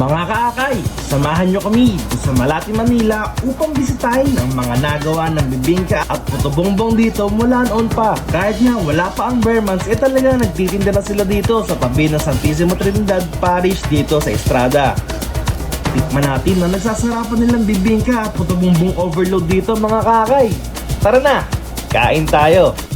Mga kaakay, samahan nyo kami sa Malati, Manila upang bisitahin ang mga nagawa ng bibingka at putobongbong dito mula noon pa. Kahit nga wala pa ang Bermans, eh talaga nagtitinda na sila dito sa tabi ng Santissimo Trinidad Parish dito sa Estrada. Tikman natin na nagsasarapan nilang bibingka at putobongbong overload dito mga kakay. Tara na, kain tayo!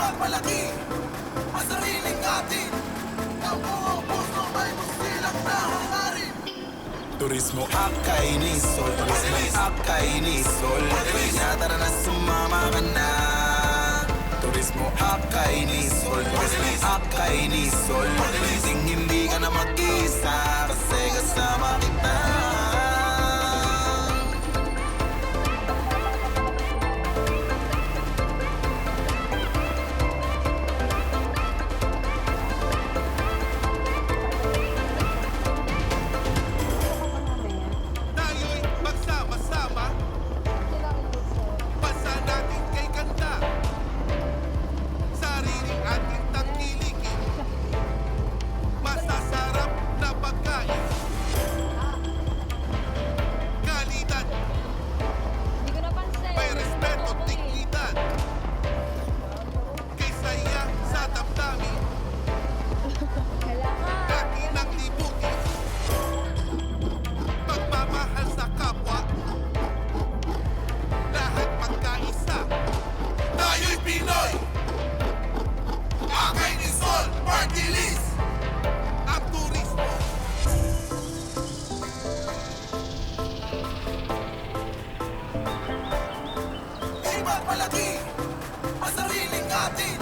Ipagmalaki ang sariling atin Ang buong puso may musilang na hangarin Turismo at kainisol Turismo at kainisol Kaya tara na sumama ka na. Turismo at kainisol Turismo at kainisol Hindi hindi ka na mag-isa Kasi kasama kita Ipagmalaki ang sariling atin.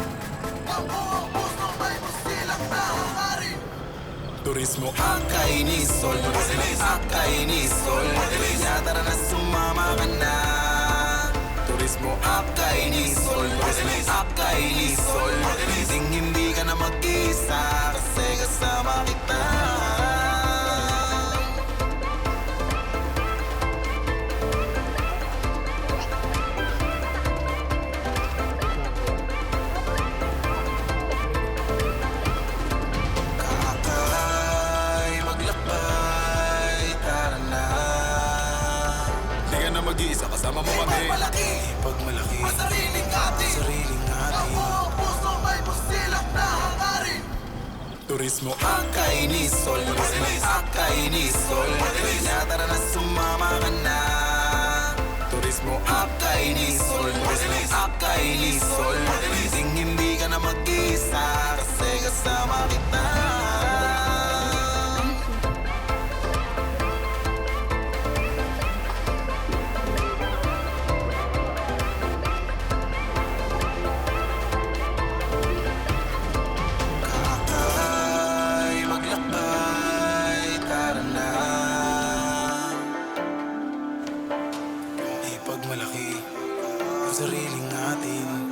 Ang buong puso may musilang na hangarin Turismo. Ang kainisol Turismo ang kainisol Kaya tara na sumama ka na. Turismo. Ang kainisol mag-iisa, kasama mo kami. Ipagmalaki, ipagmalaki Ang sariling atin, sariling atin Ang puso may pusilang na hangarin. Turismo. Ang kainisol ang kainisol Kaya tara na sumama ka na. Turismo. Ang kainisol ang kainisol Hindi hindi ka na mag-isa Kasi kasama kita sariling atin